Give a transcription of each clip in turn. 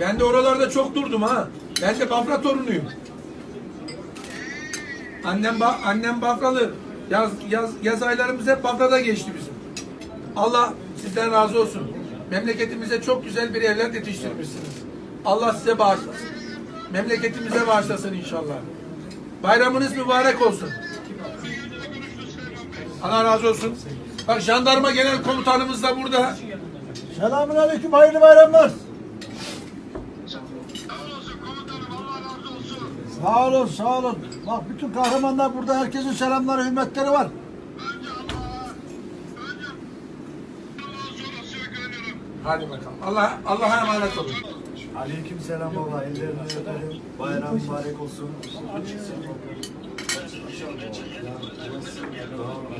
Ben de oralarda çok durdum ha. Ben de Bafra torunuyum. Annem ba annem Bafralı. Yaz, yaz, yaz aylarımız hep Bafra'da geçti bizim. Allah sizden razı olsun. Memleketimize çok güzel bir evlat yetiştirmişsiniz. Allah size bağışlasın. Memleketimize bağışlasın inşallah. Bayramınız mübarek olsun. Allah razı olsun. Bak jandarma genel komutanımız da burada. Selamun aleyküm, hayırlı bayramlar. Sağ olun, sağ olun. Bak bütün kahramanlar burada, herkesin selamları, hürmetleri var. Hadi bakalım. Allah Allah'a emanet olun. Aleyküm selam baba. Ellerini öperim. Bayram mübarek olsun.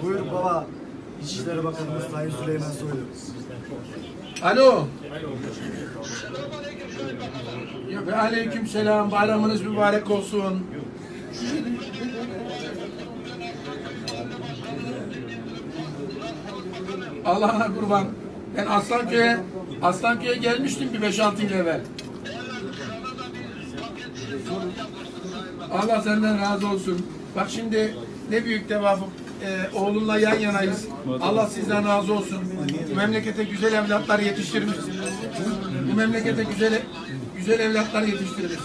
Buyur baba. İçişleri Bakanımız Sayın Süleyman Soylu. Alo. Ya ve aleyküm selam. Bayramınız mübarek olsun. Allah'ına kurban. Ben Aslanköy'e Aslanköy'e gelmiştim bir 5-6 yıl evvel. Allah senden razı olsun. Bak şimdi ne büyük tevafuk. Ee, oğlunla yan yanayız. Allah sizden razı olsun. Bu memlekete güzel evlatlar yetiştirmişsiniz. Bu memlekete güzel güzel evlatlar yetiştirmişsiniz.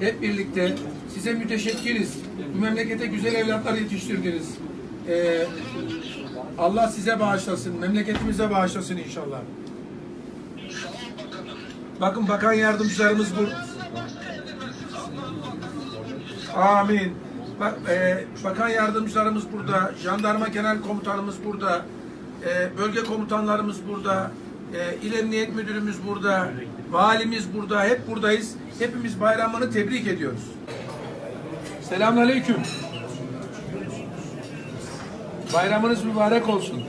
Hep birlikte size müteşekkiriz. Bu memlekete güzel evlatlar yetiştirdiniz. Ee, Allah size bağışlasın, memleketimize bağışlasın inşallah. Bakın bakan yardımcılarımız bu. Amin. Bak, e, bakan yardımcılarımız burada, jandarma genel komutanımız burada, e, bölge komutanlarımız burada, e, il emniyet müdürümüz burada, valimiz burada, hep buradayız. Hepimiz bayramını tebrik ediyoruz. Selamünaleyküm. Bayramınız mübarek olsun.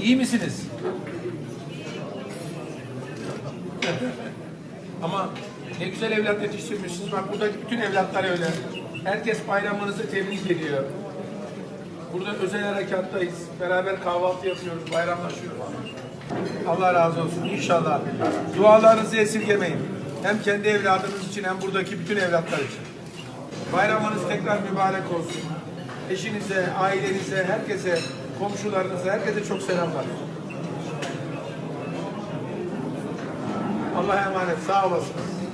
İyi misiniz? Ama ne güzel evlat yetiştirmişsiniz. Bak buradaki bütün evlatlar öyle. Herkes bayramınızı tebrik ediyor. Burada özel harekattayız. Beraber kahvaltı yapıyoruz, bayramlaşıyoruz. Allah razı olsun inşallah. Dualarınızı esirgemeyin. Hem kendi evladınız için hem buradaki bütün evlatlar için. Bayramınız tekrar mübarek olsun. Eşinize, ailenize, herkese, komşularınıza, herkese çok selamlar. Allah'a emanet. Sağ olasınız.